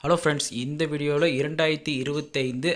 Hello friends இந்த வீடியோவில் இரண்டாயிரத்தி இருபத்தைந்து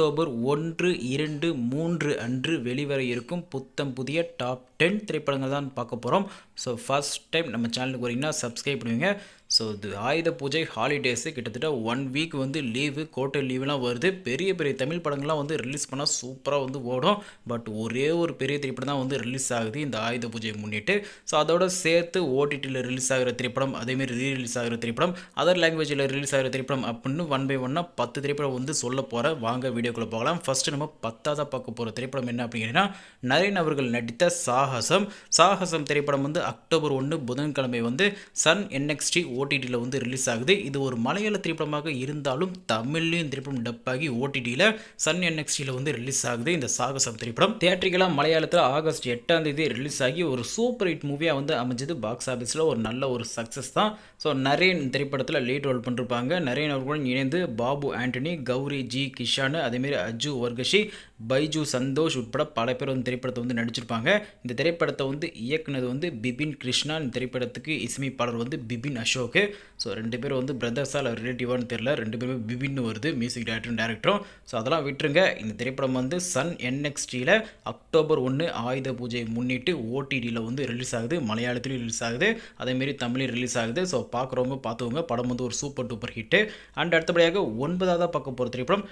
அக்டோபர் ஒன்று இரண்டு மூன்று அன்று வெளிவர இருக்கும் புத்தம் புதிய டாப் டென் திரைப்படங்கள் தான் பார்க்க போகிறோம் ஸோ ஃபர்ஸ்ட் டைம் நம்ம சேனலுக்கு வரீங்கன்னா சப்ஸ்கிரைப் பண்ணுவீங்க. ஸோ இது ஆயுத பூஜை ஹாலிடேஸு கிட்டத்தட்ட ஒன் வீக் வந்து லீவு கோட்டை லீவுலாம் வருது. பெரிய பெரிய தமிழ் படங்கள்லாம் வந்து ரிலீஸ் பண்ணால் சூப்பராக வந்து ஓடும். பட் ஒரே ஒரு பெரிய திரைப்படம் தான் வந்து ரிலீஸ் ஆகுது இந்த ஆயுத பூஜையை முன்னிட்டு. ஸோ அதோட சேர்த்து ஓடிடியில் ரிலீஸ் ஆகிற திரைப்படம் அதேமாரி ரீ ரிலீஸ் ஆகிற திரைப்படம் அதர் லாங்குவேஜில் ரிலீஸ் ஆகிற திரைப்படம் அப்படின்னு ஒன் பை ஒன்னாக பத்து திரைப்படம் வந்து சொல்ல போகிற வாங்க வீடியோக்குள்ளே போகலாம். ஃபஸ்ட்டு நம்ம பத்தாவது பார்க்க போகிற திரைப்படம் என்ன அப்படின்னா நரேன் அவர்கள் நடித்த சாகசம். சாகசம் திரைப்படம் வந்து அக்டோபர் ஒன்று புதன்கிழமை வந்து சன் என்எக்ஸ்டி ஓடிடியில் வந்து ரிலீஸ் ஆகுது. இது ஒரு மலையாள திரைப்படமாக இருந்தாலும் தமிழ்லையும் திரைப்படம் டப் ஆகி ஓடிடியில் சன் என்எக்ஸ்டியில் வந்து ரிலீஸ் ஆகுது இந்த சாகசம் திரைப்படம். தியேட்டரிக்கெல்லாம் மலையாளத்தில் ஆகஸ்ட் எட்டாம் தேதி ரிலீஸ் ஆகி ஒரு சூப்பர் ஹிட் மூவியாக வந்து அமைஞ்சது. பாக்ஸ் ஆஃபீஸில் ஒரு நல்ல ஒரு சக்ஸஸ் தான். ஸோ நரேன் திரைப்படத்தில் லீட் ரோல் பண்ணிருப்பாங்க. நரேன் அவர்களுடன் இணைந்து பாபு ஆண்டனி கௌரி ஜி கிஷான் அதேமாரி அஜு வர்கஷி பைஜு சந்தோஷ் உட்பட பல பேர் வந்து திரைப்படத்தை வந்து நடிச்சிருப்பாங்க. இந்த திரைப்படத்தை வந்து இயக்குனது வந்து பிபின் கிருஷ்ணா இந்த திரைப்படத்துக்கு இசையமைப்பாளர் வந்து பிபின் அசோக். ஸோ ரெண்டு பேரும் வந்து பிரதர்ஸால் ரிலேட்டிவானு தெரில ரெண்டு பேருமே பிபின்னு வருது மியூசிக் டைரக்டரும் டேரக்டரும் ஸோ அதெல்லாம் விட்டுருங்க. இந்த திரைப்படம் வந்து சன் என்எக்ஸ்டியில் அக்டோபர் ஒன்று ஆயுத பூஜையை முன்னிட்டு ஓடிடியில் வந்து ரிலீஸ் ஆகுது. மலையாளத்திலையும் ரிலீஸ் ஆகுது. அதேமாரி தமிழையும் ரிலீஸ் ஆகுது. ஸோ பார்க்குறவங்க பார்த்துவங்க படம் வந்து ஒரு சூப்பர் டூப்பர் ஹிட்டு அண்ட் அடுத்தபடியாக ஒன்பதாவது பார்க்க போகிற திரைப்படம்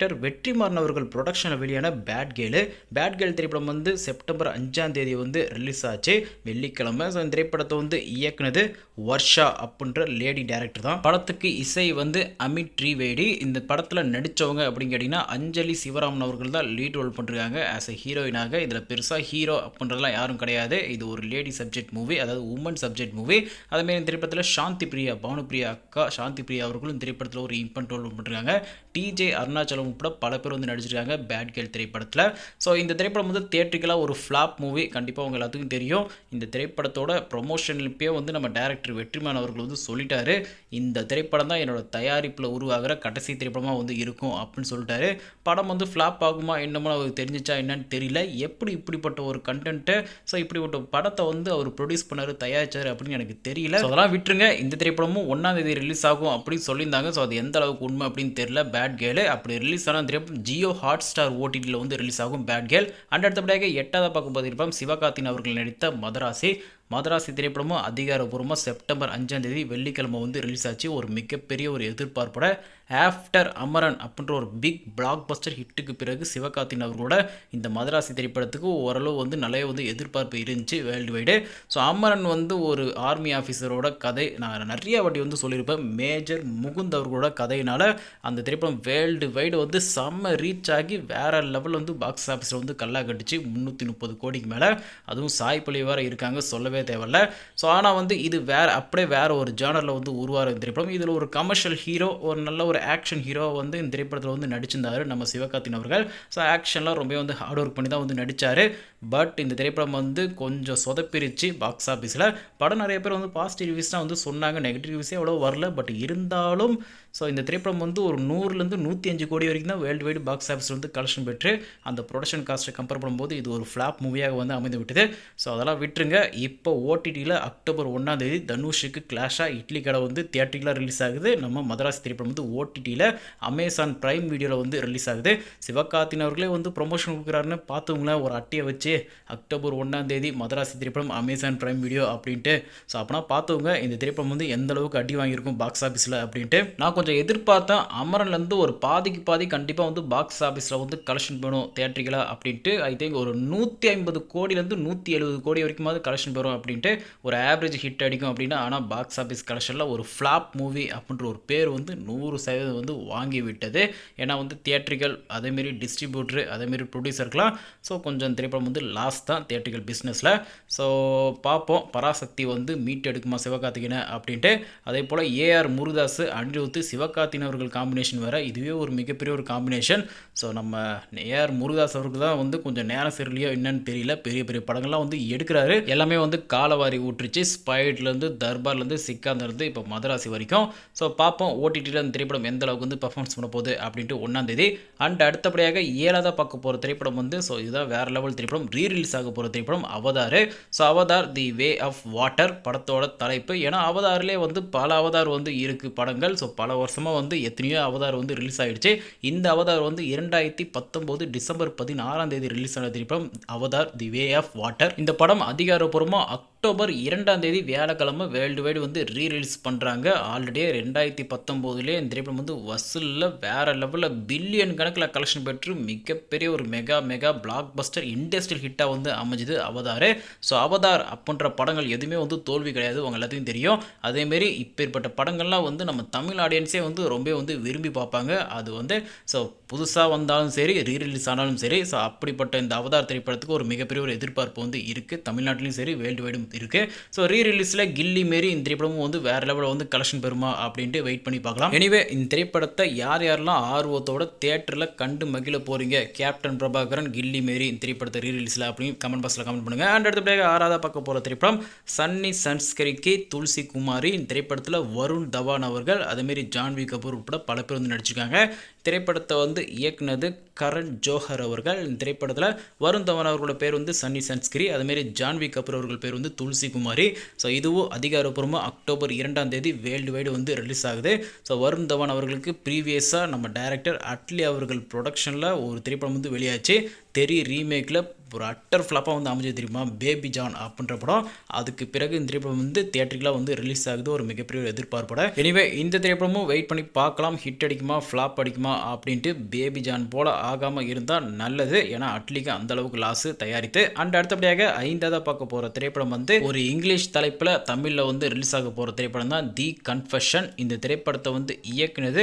டைரக்டர் வெற்றிமாறன் அவர்கள் ப்ரொடக்ஷனில் வெளியான பேட் கேலு பேட் கேல் திரைப்படம் வந்து செப்டம்பர் அஞ்சாம் தேதி வந்து ரிலீஸ் ஆச்சு. வெள்ளிக்கிழமை ஸோ இந்த திரைப்படத்தை வந்து இயக்குனது வர்ஷா அப்படின்ற லேடி டேரக்டர் தான். படத்துக்கு இசை வந்து அமித் ட்ரிவேடி இந்த படத்தில் நடித்தவங்க அப்படின்னு கேட்டிங்கன்னா அஞ்சலி சிவராமன் அவர்கள் தான் லீட் ரோல் பண்ணுறாங்க ஆஸ் எ ஹீரோயினாக இதில் பெருசாக ஹீரோ அப்படின்றதெல்லாம் யாரும் கிடையாது. இது ஒரு லேடி சப்ஜெக்ட் மூவி அதாவது உமன் சப்ஜெக்ட் மூவி அதேமாரி இந்த திரைப்படத்தில் சாந்தி பிரியா பானுபிரியா அக்கா சாந்தி பிரியா அவர்களும் இந்த திரைப்படத்தில் ஒரு இம்பன் ரோல் பண்ணிருக்காங்க டிஜே அருணாச்சலம் உட்பட பல பேர் வந்து நடிச்சிருக்காங்க பேட் கேர்ள் திரைப்படத்தில். ஸோ இந்த திரைப்படம் வந்து தியேட்டரிக்கலாக ஒரு ஃப்ளாப் மூவி கண்டிப்பாக உங்கள் எல்லாத்துக்கும் தெரியும். இந்த திரைப்படத்தோட ப்ரொமோஷன்லப்பே வந்து நம்ம டேரக்டர் வெற்றிமான் அவர்கள் வந்து சொல்லிட்டாரு. இந்த திரைப்படம் தான் என்னோட தயாரிப்பில் உருவாகிற கடைசி திரைப்படமாக வந்து இருக்கும் அப்படின்னு சொல்லிட்டாரு. படம் வந்து ஃப்ளாப் ஆகுமா என்னமோ அவருக்கு தெரிஞ்சிச்சா என்னன்னு தெரியல. எப்படி இப்படிப்பட்ட ஒரு கண்டென்ட்டு ஸோ இப்படிப்பட்ட படத்தை வந்து அவர் ப்ரொடியூஸ் பண்ணார் தயாரிச்சார் அப்படின்னு எனக்கு தெரியல. அதெல்லாம் விட்டுருங்க. இந்த திரைப்படமும் ஒன்றாம் தேதி ரிலீஸ் ஆகும் அப்படின்னு சொல்லியிருந்தாங்க. ஸோ அது எந்த அளவுக்கு உண்மை அப்படின்னு தெரியல. பேட் கேலு அப்படி ரிலீஸ் ஆன திரைப்படம் ஜியோ ஹாட் ஸ்டார் ஓடிடியில் வந்து ரிலீஸ் ஆகும். பேட் கேர்ள் அண்ட் அடுத்தபடியாக எட்டாவது பார்க்கும் போது இருப்போம் சிவகார்த்தின் அவர்கள் நடித்த மதராசி. மதராசி திரைப்படமும் அதிகாரப்பூர்வமாக செப்டம்பர் அஞ்சாம் தேதி வெள்ளிக்கிழமை வந்து ரிலீஸ் ஆச்சு. ஒரு மிகப்பெரிய ஒரு எதிர்பார்ப்போட ஆஃப்டர் அமரன் அப்படின்ற ஒரு பிக் பிளாக் பஸ்டர் ஹிட்டுக்கு பிறகு சிவகார்த்தின் அவர்களோட இந்த மதராசி திரைப்படத்துக்கு ஓரளவு வந்து நிறைய வந்து எதிர்பார்ப்பு இருந்துச்சு வேர்ல்டு வைடு ஸோ அமரன் வந்து ஒரு ஆர்மி ஆஃபீஸரோட கதை நான் நிறைய வாட்டி வந்து சொல்லியிருப்பேன். மேஜர் முகுந்த் அவர்களோட கதையினால் அந்த திரைப்படம் வேர்ல்டு வைடு வந்து செம்ம ரீச் ஆகி வேற லெவல் வந்து பாக்ஸ் ஆஃபீஸில் வந்து கல்லா கட்டுச்சு முந்நூற்றி முப்பது கோடிக்கு மேலே. அதுவும் சாய் பள்ளி வேறு இருக்காங்க. சொல்லவே தேவையில்ல. ஸோ ஆனால் வந்து இது வேறு அப்படியே வேறு ஒரு ஜேனரில் வந்து உருவாகிற திரைப்படம். இதில் ஒரு கமர்ஷியல் ஹீரோ ஒரு நல்ல ஒரு ஆக்ஷன் ஹீரோ வந்து இந்த திரைப்படத்தில் வந்து நடிச்சிருந்தார் நம்ம சிவகார்த்தின் அவர்கள். ஸோ ஆக்ஷன்லாம் ரொம்ப வந்து ஹார்ட் ஒர்க் பண்ணி தான் வந்து நடித்தார் பட் இந்த திரைப்படம் வந்து கொஞ்சம் சொதப்பிரிச்சு பாக்ஸ் ஆஃபீஸில் படம் நிறைய பேர் வந்து பாசிட்டிவ் ரிவ்யூஸ் தான் வந்து சொன்னாங்க. நெகட்டிவ் ரிவ்யூஸே அவ்வளோ வரல. பட் இருந்தாலும் ஸோ இந்த திரைப்படம் வந்து ஒரு நூறுலேருந்து நூற்றி அஞ்சு கோடி வரைக்கும் தான் வேர்ல்டு வைடு பாக்ஸ் ஆஃபீஸ் வந்து கலெக்ஷன் பெற்று அந்த ப்ரொடக்ஷன் காஸ்ட்டை கம்பேர் பண்ணும்போது இது ஒரு ஃப்ளாப் மூவியாக வந்து அமைந்து விட்டது ஸோ அதெல்லாம் விட்டுருங்க. இப்போ ஓடிடியில் அக்டோபர் ஒன்றாம் தேதி தனுஷுக்கு கிளாஷாக இட்லி கடை வந்து தியேட்டரில் ரிலீஸ் ஆகுது. நம்ம மதராஸ் திரைப்படம் வந்து ஓடிடியில் அமேசான் ப்ரைம் வீடியோவில் வந்து ரிலீஸ் ஆகுது. சிவகார்த்தின் அவர்களே வந்து ப்ரொமோஷன் கொடுக்குறாருன்னு பார்த்தவங்களேன் ஒரு அட்டையை வச்சு அக்டோபர் ஒன்றாம் தேதி மதராசி திரைப்படம் அமேசான் ப்ரைம் வீடியோ அப்படின்ட்டு. ஸோ அப்போனா பார்த்தவங்க இந்த திரைப்படம் வந்து எந்த அளவுக்கு அடி வாங்கியிருக்கும் பாக்ஸ் ஆஃபீஸில் அப்படின்ட்டு. நான் கொஞ்சம் எதிர்பார்த்தேன் அமரன்லேருந்து ஒரு பாதிக்கு பாதி கண்டிப்பாக வந்து பாக்ஸ் ஆஃபீஸில் வந்து கலெக்ஷன் பண்ணும் தேட்டரிக்கலாக அப்படின்ட்டு ஐ திங்க் ஒரு நூற்றி ஐம்பது கோடியிலேருந்து நூற்றி எழுபது கோடி வரைக்குமாவது கலெக்ஷன் பெறும் அப்படின்ட்டு ஒரு ஆவரேஜ் ஹிட் அடிக்கும் அப்படின்னா ஆனால் பாக்ஸ் ஆஃபீஸ் கலெக்ஷனில் ஒரு ஃப்ளாப் மூவி அப்படின்ற ஒரு பேர் வந்து நூறு சதவீதம் வந்து வாங்கி விட்டது. ஏன்னா வந்து தேட்டரிகள் அதேமாரி டிஸ்ட்ரிபியூட்ரு அதேமாரி ப்ரொடியூசருக்கெலாம் ஸோ கொஞ்சம் திரைப்படம் வந்து லாஸ் தான் தேட்டரிகள் பிஸ்னஸில் ஸோ பார்ப்போம். பராசக்தி வந்து மீட் எடுக்குமா சிவகார்த்திகேயனை அப்படின்ட்டு. அதே போல் ஏஆர் முருதாஸ் அனிருத் சிவகார்த்தின் அவர்கள் காம்பினேஷன் வேறு. இதுவே ஒரு மிகப்பெரிய ஒரு காம்பினேஷன் ஸோ நம்ம ஏஆர் முருகதாஸ் அவருக்கு தான் வந்து கொஞ்சம் நேரம் சரியில்லையோ என்னன்னு தெரியல. பெரிய பெரிய படங்கள்லாம் வந்து எடுக்கிறாரு. எல்லாமே வந்து காலவாரி ஊற்றுச்சு. ஸ்பைட்லேருந்து தர்பார்லேருந்து சிக்காந்திருந்து இப்போ மதராசி வரைக்கும். ஸோ பார்ப்போம். ஓடிடியில் அந்த திரைப்படம் எந்த அளவுக்கு வந்து பர்ஃபார்மன்ஸ் பண்ண போகுது அப்படின்ட்டு ஒன்றாந்தேதி அண்ட் அடுத்தபடியாக ஏழாவதாக பார்க்க போகிற திரைப்படம் வந்து ஸோ இதுதான் வேறு லெவல் திரைப்படம். ரீ ரிலீஸ் ஆக போகிற திரைப்படம் Avatar. So Avatar the way of water படத்தோட தலைப்பு. ஏன்னா அவதாரிலே வந்து பல அவதார் வந்து இருக்குது படங்கள். ஸோ பல வருஷமாக வந்து எத்தனையோ அவதார் வந்து ரிலீஸ் ஆகிடுச்சு இந்த அவதார் வந்து இரண்டாயிரத்தி பத்தொம்போது டிசம்பர் பதினாறாம் தேதி ரிலீஸ் ஆன திரைப்படம் Avatar the way of water இந்த படம் அதிகாரப்பூர்வமாக அக்டோபர் இரண்டாம் தேதி வியாழக்கிழமை வேர்ல்டு வைடு வந்து ரீ ரிலீஸ் பண்ணுறாங்க ஆல்ரெடி ரெண்டாயிரத்தி பத்தொம்போதுலேயே இந்த திரைப்படம் வந்து வசூலில் வேறு லெவலில் பில்லியன் கணக்கில் கலெக்ஷன் பெற்று மிகப்பெரிய ஒரு mega mega blockbuster industrial ஹிட்டாக வந்து அமைஞ்சுது அவதார் ஸோ அவதார் அப்படின்ற படங்கள் எதுவுமே வந்து தோல்வி கிடையாது. உங்க எல்லாத்தையும் தெரியும். அதேமாரி இப்பேற்பட்ட படங்கள்லாம் வந்து நம்ம தமிழ் ஆடியன்ஸ் வந்து ரொம்ப வந்து விரும்பி பார்ப்பாங்க. அது வந்து ஸோ புதுசாக வந்தாலும் சரி ரீரிலீஸ் ஆனாலும் சரி ஸோ அப்படிப்பட்ட இந்த அவதார் திரைப்படத்துக்கு ஒரு மிகப்பெரிய ஒரு எதிர்பார்ப்பு வந்து இருக்குது தமிழ்நாட்டிலையும் சரி வேர்ல்டு வைடும் இருக்குது ஸோ ரீரிலீஸில் கில்லி மாரி இந்த திரைப்படமும் வந்து வேறு லெவலில் வந்து கலெக்ஷன் பெறுமா அப்படின்ட்டு வெயிட் பண்ணி பார்க்கலாம். எனிவே இந்த திரைப்படத்தை யார் யாரெல்லாம் ஆர்வத்தோட தேட்டரில் கண்டு மகிழ போகிறீங்க கேப்டன் பிரபாகரன் கில்லி மாரி இந்த திரைப்படத்தை ரீரிலீஸில் அப்படின்னு கமெண்ட் பாக்ஸில் கமெண்ட் பண்ணுங்கள் அண்ட் அடுத்தபடியாக ஆறாவதாக பார்க்க போகிற திரைப்படம் சன்னி சன்ஸ்கரிக்கு துளசி குமாரி இந்த திரைப்படத்தில் வருண் தவான் அவர்கள் அதேமாரி ஜான்வி கபூர் உட்பட பல பேர் வந்து நடிச்சிருக்காங்க. திரைப்படத்தை வந்து இயக்குனது கரண் ஜோஹர் அவர்கள். இந்த திரைப்படத்தில் வருண் தவன் அவர்களோட பேர் வந்து சன்னி சன்ஸ்கிரி அதுமாரி ஜான்வி கபூர் அவர்கள் பேர் வந்து துளசி குமாரி. ஸோ இதுவும் அதிகாரப்பூர்வமாக அக்டோபர் இரண்டாம் தேதி வேர்ல்டு வைடு வந்து ரிலீஸ் ஆகுது. ஸோ வருண் தவன் அவர்களுக்கு ப்ரீவியஸாக நம்ம டைரக்டர் அட்லி அவர்கள் ப்ரொடக்ஷனில் ஒரு திரைப்படம் வந்து வெளியாச்சு. தெரி ரீமேக்கில் ஒரு அட்டர் ஃப்ளாப்பாக வந்து அமைஞ்சது தெரியுமா? பேபி ஜான் அப்படின்ற படம். அதுக்கு பிறகு இந்த திரைப்படம் வந்து தியேட்டரிக்கலாக வந்து ரிலீஸ் ஆகுது. ஒரு மிகப்பெரிய ஒரு எதிர்பார்ப்போட. எனிவே இந்த திரைப்படமும் வெயிட் பண்ணி பார்க்கலாம். ஹிட் அடிக்குமா? ஃப்ளாப் அடிக்குமா? அப்படின்ட்டு பேபி ஜான் போல் ஆகாமல் இருந்தால் நல்லது. ஏன்னா அட்லிக்கு அந்த அளவுக்கு லாஸ் தயாரித்து. அண்ட் அடுத்தபடியாக ஐந்தாவது பார்க்க போகிற திரைப்படம் வந்து ஒரு இங்கிலீஷ் தலைப்பில் தமிழில் வந்து ரிலீஸ் ஆக போகிற திரைப்படம் தான் தி கன்ஃபெஷன் இந்த திரைப்படத்தை வந்து இயக்குனது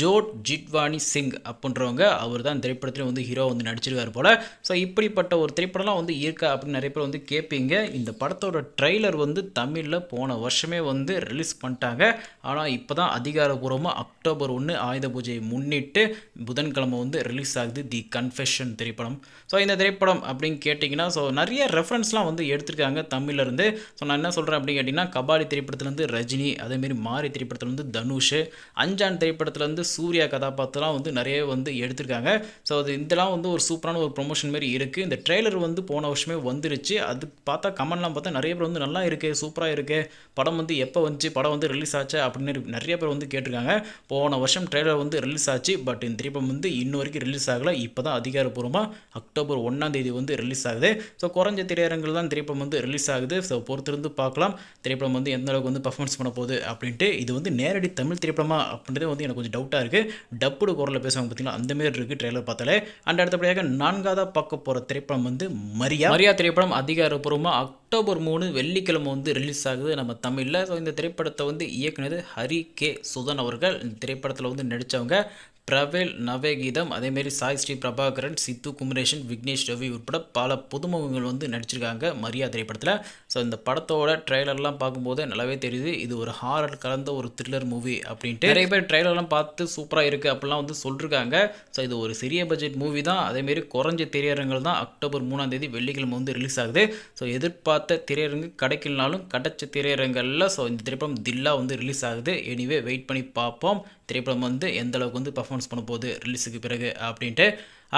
ஜோட் ஜிட்வானி சிங் அப்படின்றவங்க. அவர் தான் திரைப்படத்தில் வந்து ஹீரோ வந்து நடிச்சிருக்காரு போல். ஸோ இப்படிப்பட்ட ஒரு திரைப்படம்லாம் வந்து இருக்கா அப்படின்னு நிறைய பேர் வந்து கேட்பீங்க. இந்த படத்தோட ட்ரெய்லர் வந்து தமிழில் போன வருஷமே வந்து ரிலீஸ் பண்ணிட்டாங்க. ஆனால் இப்போ தான் அதிகாரபூர்வமாக அக்டோபர் ஒன்று ஆயுத பூஜையை முன்னிட்டு புதன்கிழமை வந்து ரிலீஸ் ஆகுது தி கன்ஃபெஷன் திரைப்படம். ஸோ இந்த திரைப்படம் அப்படின்னு கேட்டிங்கன்னா ஸோ நிறைய ரெஃபரன்ஸ்லாம் வந்து எடுத்திருக்காங்க தமிழ்லேருந்து ஸோ நான் என்ன சொல்கிறேன் அப்படின்னு கேட்டிங்கன்னா கபாலி திரைப்படத்துலேருந்து ரஜினி அதேமாரி மாரி திரைப்படத்தில் தனுஷ் அஞ்சான் திரைப்படத்துலேருந்து சூர்யா கதாபாத்திரம் வந்து நிறைய வந்து எடுத்திருக்காங்க. ஸோ அது இதெல்லாம் வந்து ஒரு சூப்பரான ஒரு ப்ரொமோஷன் மாதிரி இருக்குது இந்த ட்ரெய்லர் வந்து போன வருஷமே வந்துருச்சு. அது பார்த்தா கமெண்ட்லாம் பார்த்தா நிறைய பேர் வந்து நல்லா இருக்குது சூப்பராக இருக்குது படம் வந்து எப்போ வந்துச்சு படம் வந்து ரிலீஸ் ஆச்சு அப்படின்னு நிறைய பேர் வந்து கேட்டிருக்காங்க. போன வருஷம் ட்ரெய்லர் வந்து ரிலீஸ் ஆச்சு பட் இந்த திரைப்படம் வந்து இன்ன வரைக்கும் ரிலீஸ் ஆகலை. இப்போ தான் அதிகாரப்பூர்வமாக அக்டோபர் ஒன்றாம் தேதி வந்து ரிலீஸ் ஆகுது. ஸோ குறைஞ்ச திரையரங்கில் தான் திரைப்படம் வந்து ரிலீஸ் ஆகுது. ஸோ பொறுத்திருந்து பார்க்கலாம். திரைப்படம் வந்து எந்த அளவுக்கு வந்து பர்ஃபார்மன்ஸ் பண்ண போகுது அப்படின்ட்டு இது வந்து நேரடி தமிழ் திரைப்படமா அப்படின்றது வந்து எனக்கு கொஞ்சம் டவுட்டாக இருக்குது டப்புடு குரலில் பேசுவாங்க பார்த்தீங்கன்னா அந்தமாரி இருக்குது ட்ரெய்லர் பார்த்தாலே. அண்ட் அடுத்தபடியாக நான்காவதாக பார்க்க போகிற திரைப்படம் வந்து மரியா. மரியா திரைப்படம் அதிகாரப்பூர்வமாக அக்டோபர் மூணு வெள்ளிக்கிழமை வந்து ரிலீஸ் ஆகுது. நம்ம தமிழில். ஸோ இந்த திரைப்படத்தை வந்து இயக்குனது ஹரி கே சுதன் அவர்கள். இந்த திரைப்படத்தில் வந்து நடித்தவங்க பிரவேல் நவேகீதம் அதேமாரி சாய் ஸ்ரீ பிரபாகரன் சித்து குமரேஷன் விக்னேஷ் ரவி உட்பட பல புதுமுகங்கள் வந்து நடிச்சிருக்காங்க மரியா திரைப்படத்தில். ஸோ இந்த படத்தோட ட்ரெய்லர்லாம் பார்க்கும்போது நல்லாவே தெரியுது. இது ஒரு ஹாரர் கலந்த ஒரு த்ரில்லர் மூவி அப்படின்ட்டு. நிறைய பேர் ட்ரெய்லர்லாம் பார்த்து சூப்பராக இருக்குது அப்படிலாம் வந்து சொல்லிருக்காங்க. ஸோ இது ஒரு சிறிய பட்ஜெட் மூவி தான். அதேமாரி குறைஞ்ச திரையரங்கள் தான் அக்டோபர் மூணாம் தேதி வெள்ளிக்கிழமை வந்து ரிலீஸ் ஆகுது. ஸோ எதிர்பார்த்த திரையரங்கு கிடைக்கலனாலும் கிடைச்ச திரையரங்களில் ஸோ இந்த திரைப்படம் தில்லா வந்து ரிலீஸ் ஆகுது. எனிவே வெயிட் பண்ணி பார்ப்போம். திரைப்படம் வந்து எந்த அளவுக்கு வந்து பர்ஃபார்மன்ஸ் பண்ண போகுது ரிலீஸுக்கு பிறகு அப்படின்ட்டு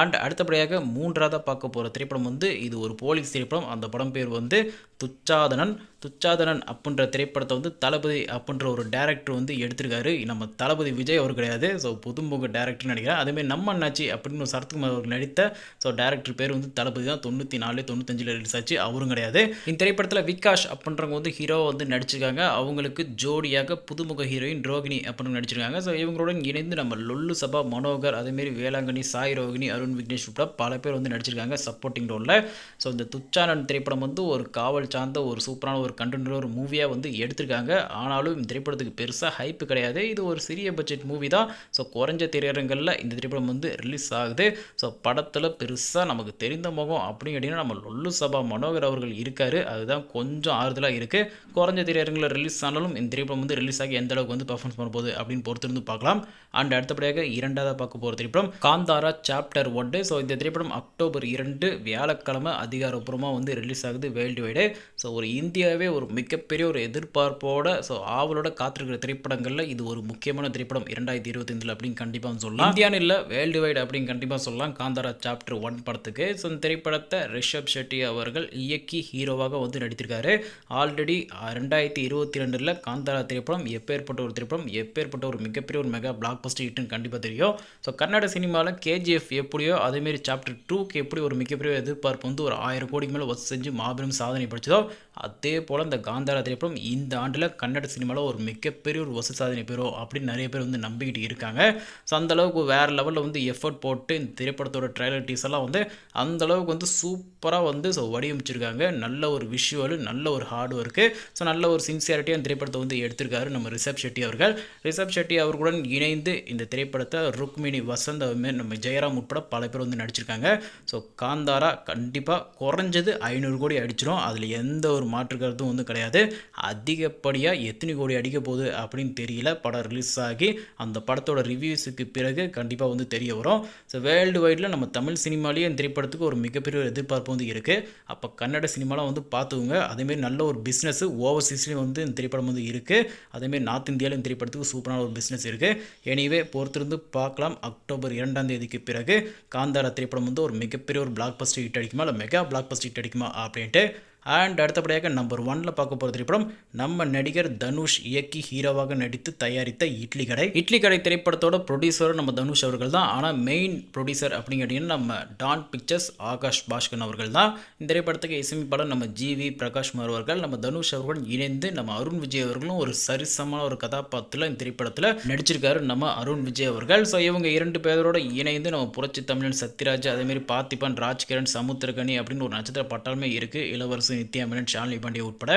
அண்ட் அடுத்தபடியாக மூன்றாவதாக பார்க்க போகிற திரைப்படம் வந்து இது ஒரு போலீஸ் திரைப்படம். அந்த படம் பேர் வந்து துச்சாதனன். துச்சாதனன் அப்படின்ற திரைப்படத்தை வந்து தளபதி அப்படின்ற ஒரு டேரக்டர் வந்து எடுத்திருக்காரு. நம்ம தளபதி விஜய் அவர் கிடையாது. ஸோ புதுமுக டேரக்டர்னு நினைக்கிறேன். அதேமாதிரி நம்ம அண்ணாச்சி அப்படின்னு ஒரு சரத்குமார் அவர் நடித்த ஸோ டேரக்டர் பேர் வந்து தளபதி தான். தொண்ணூற்றி நாலு தொண்ணூத்தஞ்சில் ரிலீஸ் ஆச்சு. அவரும் கிடையாது. இந்த திரைப்படத்தில் விகாஷ் அப்படின்றவங்க வந்து ஹீரோ வந்து நடிச்சிருக்காங்க. அவங்களுக்கு ஜோடியாக புதுமுக ஹீரோயின் ரோகிணி அப்படின்னு நடிச்சிருக்காங்க. ஸோ இவங்களுடன் இணைந்து நம்ம லொல்லு சபா மனோகர் அதேமாரி வேளாங்கண்ணி சாய் ரோகிணி அருண் விக்னேஷ் உட்பட பல பேர் வந்து நடிச்சிருக்காங்க சப்போர்ட்டிங் ரோலில் ஸோ இந்த துச்சானன் திரைப்படம் வந்து ஒரு காவல் சார்ந்த ஒரு சூப்பரான ஒரு கண்டென்ட் ஒரு மூவியாக வந்து எடுத்திருக்காங்க. ஆனாலும் இந்த திரைப்படத்துக்கு பெருசாக ஹைப்பு கிடையாது. இது ஒரு சிறிய பட்ஜெட் மூவி தான். ஸோ குறைஞ்ச திரையரங்களில் இந்த திரைப்படம் வந்து ரிலீஸ் ஆகுது. ஸோ படத்தில் பெருசாக நமக்கு தெரிந்த முகம் அப்படின்னு கேட்டிங்கன்னா நம்ம லொல்லு சபா மனோகர் அவர்கள் இருக்கார். அதுதான் கொஞ்சம் ஆறுதலாக இருக்குது குறைஞ்ச திரையரங்கில் ரிலீஸ் ஆனாலும் இந்த திரைப்படம் வந்து ரிலீஸ் ஆகி எந்த அளவுக்கு வந்து பர்ஃபார்மன்ஸ் பண்ண போகுது அப்படின்னு பொறுத்திருந்து பார்க்கலாம். அண்ட் அடுத்தபடியாக இரண்டாவது பார்க்க போகிற திரைப்படம் காந்தாரா சாப்டர் ட்ரெய்லர் ஒன்று ஸோ இந்த திரைப்படம் அக்டோபர் இரண்டு வியாழக்கிழமை அதிகாரப்பூர்வமாக வந்து ரிலீஸ் ஆகுது வேர்ல்டு வைடு ஸோ ஒரு இந்தியாவே ஒரு மிகப்பெரிய ஒரு எதிர்பார்ப்போட ஸோ ஆவலோட காத்திருக்கிற திரைப்படங்களில் இது ஒரு முக்கியமான திரைப்படம் இரண்டாயிரத்தி இருபத்தைந்தில் அப்படின்னு கண்டிப்பாக சொல்லலாம். இந்தியான்னு இல்லை வேர்ல்டு வைடு அப்படின்னு கண்டிப்பாக சொல்லலாம். காந்தாரா சாப்டர் ஒன் படத்துக்கு. ஸோ இந்த திரைப்படத்தை ரிஷப் ஷெட்டி அவர்கள் இயக்கி ஹீரோவாக வந்து நடித்திருக்காரு. ஆல்ரெடி ரெண்டாயிரத்தி இருபத்தி ரெண்டில் காந்தாரா திரைப்படம் எப்பேற்பட்ட ஒரு திரைப்படம் எப்பேற்பட்ட ஒரு மிகப்பெரிய ஒரு மெகா பிளாக் பஸ்டர் ஹிட்னு கண்டிப்பாக தெரியும் ஸோ கன்னட சினிமாவில் கேஜிஎஃப் எப்படியோ அதேமாரி சாப்டர் டூக்கு எப்படி ஒரு மிகப்பெரிய எதிர்பார்ப்பு வந்து ஒரு ஆயிரம் கோடிக்கு மேலே வசூல் செஞ்சு மாபெரும் சாதனை படிச்சதோ அதே போல் இந்த காந்தாரா திரைப்படம் இந்த ஆண்டில் கன்னட சினிமாவில் ஒரு மிகப்பெரிய ஒரு வசூல் சாதனை பெறும் அப்படின்னு நிறைய பேர் வந்து நம்பிக்கிட்டு இருக்காங்க. ஸோ அந்தளவுக்கு வேறு லெவலில் வந்து எஃபர்ட் போட்டு இந்த திரைப்படத்தோட ட்ரைலர் டீஸ் எல்லாம் வந்து அந்த அளவுக்கு வந்து சூப்பராக வந்து ஸோ வடிவமைச்சிருக்காங்க. நல்ல ஒரு விஷுவல் நல்ல ஒரு ஹார்ட் ஒர்க்கு ஸோ நல்ல ஒரு சின்சியாரிட்டியாக அந்த திரைப்படத்தை வந்து எடுத்திருக்காரு நம்ம ரிஷப் ஷெட்டி அவர்கள். ரிஷப் ஷெட்டி அவர்களுடன் இணைந்து இந்த திரைப்படத்தை ருக்மிணி வசந்த் நம்ம ஜெயராம் உட்பட பல பேர் வந்து நடிச்சிருக்காங்க. ஸோ காந்தாரா கண்டிப்பாக குறைஞ்சது ஐநூறு கோடி அடிச்சிடும் அதில் எந்த ஒரு மாற்று கருத்தும் வந்து கிடையாது. அதிகப்படியாக எத்தனை கோடி அடிக்க போகுது அப்படின்னு தெரியல. படம் ரிலீஸ் ஆகி அந்த படத்தோட ரிவ்யூஸுக்கு பிறகு கண்டிப்பாக வந்து தெரிய வரும். ஸோ வேர்ல்டு வைடில் நம்ம தமிழ் சினிமாலேயே இந்த திரைப்படத்துக்கு ஒரு மிகப்பெரிய ஒரு எதிர்பார்ப்பு வந்து இருக்குது அப்போ கன்னட சினிமாலாம் வந்து பார்த்துக்கோங்க அதேமாரி நல்ல ஒரு பிஸ்னஸ் ஓவர்சீஸ்லேயும் வந்து இந்த திரைப்படம் வந்து இருக்குது அதேமாரி நார்த் இந்தியாவிலும் இந்த திரைப்படத்துக்கு சூப்பரான ஒரு பிஸ்னஸ் இருக்குது எனிவே பொறுத்திருந்து பார்க்கலாம். அக்டோபர் இரண்டாம் தேதிக்கு பிறகு காந்தாரா திரைப்படம் வந்து ஒரு மிகப்பெரிய ஒரு பிளாக் பஸ்டர் ஹிட் அடிக்குமா? இல்லை மெகா பிளாக் பஸ்டர் ஹிட் அடிக்குமா? அப்படின்ட்டு அண்ட் அடுத்தபடியாக நம்பர் ஒன்ல பார்க்க போகிற திரைப்படம் நம்ம நடிகர் தனுஷ் இயக்கி ஹீரோவாக நடித்து தயாரித்த இட்லி கடை. இட்லி கடை திரைப்படத்தோட ப்ரொடியூசர் நம்ம தனுஷ் அவர்கள் தான். ஆனால் மெயின் ப்ரொடியூசர் அப்படின்னு நம்ம டான் பிக்சர்ஸ் ஆகாஷ் பாஸ்கன் அவர்கள் தான். இந்த திரைப்படத்துக்கு இசையமைப்பாளர் நம்ம ஜிவி பிரகாஷ் குமார் அவர்கள் நம்ம தனுஷ் அவர்கள் இணைந்து நம்ம அருண் விஜய் அவர்களும் ஒரு சரிசமான ஒரு கதாபாத்திரத்தில் இந்த திரைப்படத்தில் நடிச்சிருக்காரு நம்ம அருண் விஜய் அவர்கள். ஸோ இவங்க இரண்டு பேரோட இணைந்து நம்ம புரட்சி தமிழன் சத்யராஜ் அதேமாரி பார்த்திபன் ராஜ்கிரண் சமுத்திரகனி அப்படின்னு ஒரு நட்சத்திர பட்டாலுமே இருக்குது இளவரசு நித்யா மேனன் ஷாலினி பாண்டிய உட்பட.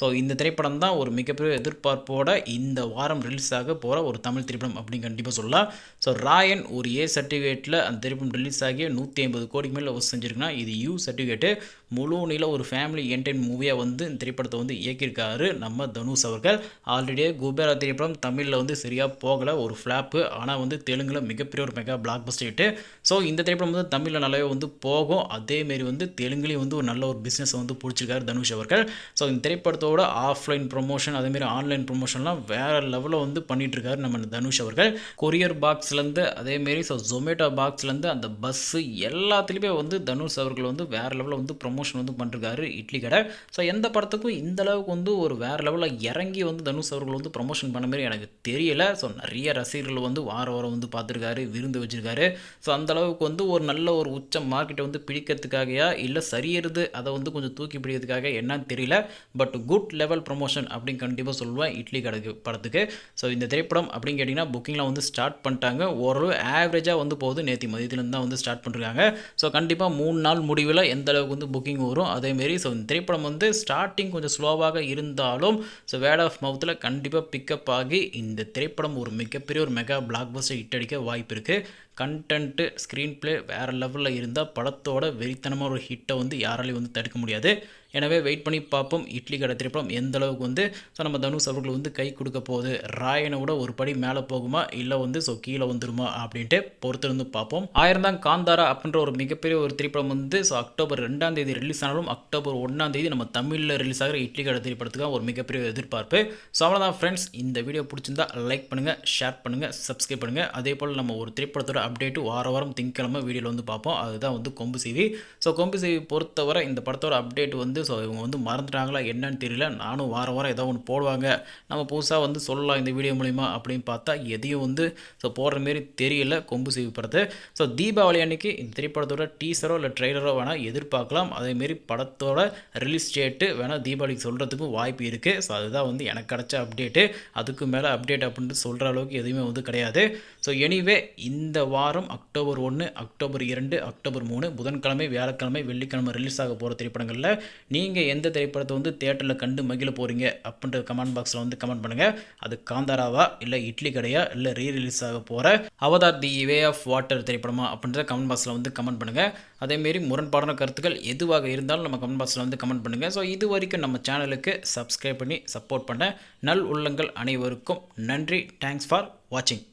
ஸோ இந்த திரைப்படம் தான் ஒரு மிகப்பெரிய எதிர்பார்ப்போட இந்த வாரம் ரிலீஸ் ஆக போகிற ஒரு தமிழ் திரைப்படம் அப்படின்னு கண்டிப்பாக சொல்லலாம். ஸோ ராயன் ஒரு ஏ சர்டிஃபிகேட்டில் அந்த திரைப்படம் ரிலீஸ் ஆகி நூற்றி ஐம்பது கோடிக்கு மேலே செஞ்சுருக்குன்னா இது யூ சர்டிஃபிகேட்டு முழு நில ஒரு ஃபேமிலி என்டர்டைன் மூவியாக வந்து இந்த திரைப்படத்தை வந்து இயக்கியிருக்காரு நம்ம தனுஷ் அவர்கள். ஆல்ரெடியே குபேரா திரைப்படம் தமிழில் வந்து சரியாக போகலை ஒரு ஃப்ளாப்பு ஆனால் வந்து தெலுங்கில் மிகப்பெரிய ஒரு mega blockbuster hit so இந்த திரைப்படம் வந்து தமிழில் நல்லாவே வந்து போகும். அதேமாரி வந்து தெலுங்குலேயும் வந்து ஒரு நல்ல ஒரு பிஸ்னஸ் வந்து பிடிச்சி பிடிச்சிருக்காரு தனுஷ் அவர்கள். ஸோ இந்த திரைப்படத்தோட ஆஃப்லைன் ப்ரொமோஷன் அதேமாரி ஆன்லைன் ப்ரொமோஷன்லாம் வேறு லெவலில் வந்து பண்ணிட்டு இருக்காரு நம்ம தனுஷ் அவர்கள். கொரியர் பாக்ஸ்லேருந்து அதேமாரி ஸோ ஜொமேட்டோ பாக்ஸ்லேருந்து அந்த பஸ்ஸு எல்லாத்துலேயுமே வந்து தனுஷ் அவர்கள் வந்து வேறு லெவலில் வந்து ப்ரொமோஷன் வந்து பண்ணிருக்காரு இட்லி கடை. ஸோ எந்த படத்துக்கும் இந்த அளவுக்கு வந்து ஒரு வேறு லெவலில் இறங்கி வந்து தனுஷ் அவர்கள் வந்து ப்ரொமோஷன் பண்ண மாதிரி எனக்கு தெரியல. ஸோ நிறைய ரசிகர்கள் வந்து வார வாரம் வந்து பார்த்துருக்காரு விருந்து வச்சுருக்காரு. ஸோ அந்த அளவுக்கு வந்து ஒரு நல்ல ஒரு உச்ச மார்க்கெட்டை வந்து பிடிக்கிறதுக்காகயா இல்லை சரியறது அதை வந்து கொஞ்சம் தூக்கி பிடிக்கிறதுக்காக என்னன்னு தெரியல பட் குட் லெவல் ப்ரொமோஷன் அப்படின்னு கண்டிப்பாக சொல்லுவேன் இட்லி கடைக்கு படத்துக்கு. ஸோ இந்த திரைப்படம் அப்படின்னு கேட்டிங்கன்னா புக்கிங்லாம் வந்து ஸ்டார்ட் பண்ணிட்டாங்க. ஓரளவு ஆவரேஜாக வந்து போகுது. நேற்று மதியத்துலேருந்து தான் வந்து ஸ்டார்ட் பண்ணிருக்காங்க. ஸோ கண்டிப்பாக மூணு நாள் முடிவில் எந்த அளவுக்கு வந்து புக்கிங் வரும் அதேமாரி ஸோ இந்த திரைப்படம் வந்து ஸ்டார்டிங் கொஞ்சம் ஸ்லோவாக இருந்தாலும் ஸோ வேர்ட் ஆஃப் மவுத்தில் கண்டிப்பாக பிக்கப் ஆகி இந்த திரைப்படம் ஒரு மிகப்பெரிய ஒரு மெகா பிளாக் பஸ்டர் ஹிட் அடிக்க வாய்ப்பு இருக்குது கண்டென்ட்டு ஸ்க்ரீன் ப்ளே வேறு லெவலில் இருந்தால் படத்தோட வெறித்தனமாக ஒரு ஹிட்டை வந்து யாராலையும் வந்து தடுக்க முடியாது. எனவே வெயிட் பண்ணி பார்ப்போம். இட்லி கடை திரைப்படம் எந்த அளவுக்கு வந்து ஸோ நம்ம தனுஷ் அவர்கள் வந்து கை கொடுக்க போகுது. ராயனை விட ஒரு படி மேலே போகுமா இல்லை வந்து ஸோ கீழே வந்துருமா அப்படின்ட்டு பொறுத்திருந்து பார்ப்போம். ஆயிரம் தான் காந்தாரா அப்படின்ற ஒரு மிகப்பெரிய ஒரு திரைப்படம் வந்து ஸோ அக்டோபர் ரெண்டாம் தேதி ரிலீஸ் ஆனாலும் அக்டோபர் ஒன்றாம் தேதி நம்ம தமிழில் ரிலீஸ் ஆகிற இட்லி கடை திரைப்படத்துக்கு ஒரு மிகப்பெரிய எதிர்பார்ப்பு. ஸோ அவ்வளோதான் ஃப்ரெண்ட்ஸ் இந்த வீடியோ பிடிச்சிருந்தா லைக் பண்ணுங்கள் ஷேர் பண்ணுங்கள் சப்ஸ்கிரைப் பண்ணுங்கள் அதே போல் நம்ம ஒரு திரைப்படத்தோட அப்டேட்டு வார வாரம் திங்கக்கிழமை வீடியோவில் வந்து பார்ப்போம். அதுதான் வந்து கொம்பு சிவி ஸோ கொம்பு சிவி பொறுத்தவரை இந்த படத்தோட அப்டேட் வந்து ஸோ இவங்க வந்து மறந்துட்டாங்களா என்னன்னு தெரியல. நானும் வார வாரம் ஏதோ ஒன்று போடுவாங்க. நம்ம புதுசாக வந்து சொல்லலாம் இந்த வீடியோ மூலிமா அப்படின்னு பார்த்தா எதையும் வந்து ஸோ போடுற மாரி தெரியல கொம்பு சிவி ஸோ தீபாவளி அன்னைக்கு இந்த திரைப்படத்தோட டீசரோ இல்லை ட்ரெய்லரோ வேணால் எதிர்பார்க்கலாம். அதேமாரி படத்தோட ரிலீஸ் டேட்டு வேணால் தீபாவளிக்கு சொல்கிறதுக்கும் வாய்ப்பு இருக்குது ஸோ அதுதான் வந்து எனக்கு கிடச்ச அப்டேட்டு. அதுக்கு மேலே அப்டேட் அப்படின்ட்டு சொல்கிற அளவுக்கு எதுவுமே வந்து கிடையாது. ஸோ எனிவே இந்த வாரம் அக்டோபர் ஒன்று அக்டோபர் இரண்டு அக்டோபர் மூணு புதன்கிழமை வியாழக்கிழமை வெள்ளிக்கிழமை ரிலீஸ் ஆக போகிற திரைப்படங்களில் நீங்கள் எந்த திரைப்படத்தை வந்து தேட்டரில் கண்டு மகிழ போகிறீங்க அப்படின்ற கமெண்ட் பாக்ஸில் வந்து கமெண்ட் பண்ணுங்கள் அது காந்தாராவா இல்லை இட்லி கடையா இல்லை ரீ ரிலீஸ் ஆக போகிற Avatar the way of water திரைப்படமா அப்படின்றத கமெண்ட் பாக்ஸில் வந்து கமெண்ட் பண்ணுங்கள் அதேமாரி முரண்பாடான கருத்துக்கள் எதுவாக இருந்தாலும் நம்ம கமெண்ட் பாக்ஸில் வந்து கமெண்ட் பண்ணுங்கள் ஸோ இது வரைக்கும் நம்ம சேனலுக்கு சப்ஸ்கிரைப் பண்ணி சப்போர்ட் பண்ண நல் உள்ளங்கள் அனைவருக்கும் நன்றி. தேங்க்ஸ் ஃபார் வாட்சிங்